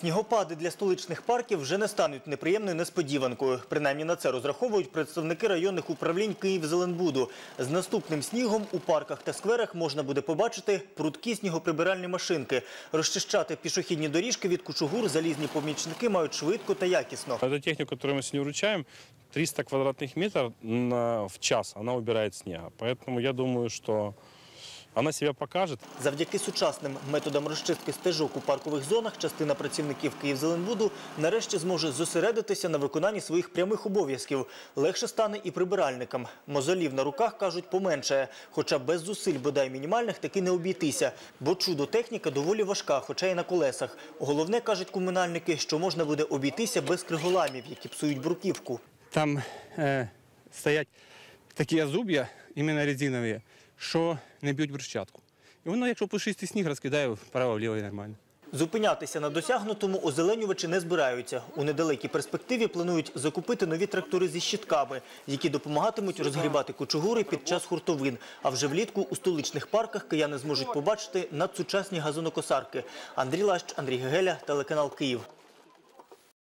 Снігопади для столичних парків вже не стануть неприємною несподіванкою. Принаймні на це розраховують представники районних управлінь Київзеленбуду. З наступним снігом у парках та скверах можна буде побачити прудкі снігоприбиральні машинки. Розчищати пішохідні доріжки від кучугур залізні помічники мають швидко та якісно. Эту технику, которую мы сегодня вручаем, 300 квадратных метров на- в час она убирает снега. Поэтому я думаю, что она себя покажет. Завдяки сучасним методам розчистки стежок у паркових зонах частина працівників Київзеленбуду нарешті зможе зосередитися на виконанні своїх прямих обов'язків. Легше стане і прибиральникам. Мозолів на руках, кажуть, поменшає. Хоча без зусиль бодай мінімальних таки не обійтися. Бо чудо-техніка доволі важка, хоча й на колесах. Головне, кажуть комунальники, що можна буде обійтися без криголамів, які псують бруківку. там е, стоять такі зуб'я, іменно резинові, що не б'ють брусчатку. І воно, якщо пушистий сніг, розкидає вправо-вліво і нормально. Зупинятися на досягнутому озеленювачі не збираються. У недалекій перспективі планують закупити нові трактори зі щитками, які допомагатимуть розгрібати кучугури під час хуртовин. А вже влітку у столичних парках кияни зможуть побачити надсучасні газонокосарки. Андрій Лащ, Андрій Гегеля, телеканал Київ.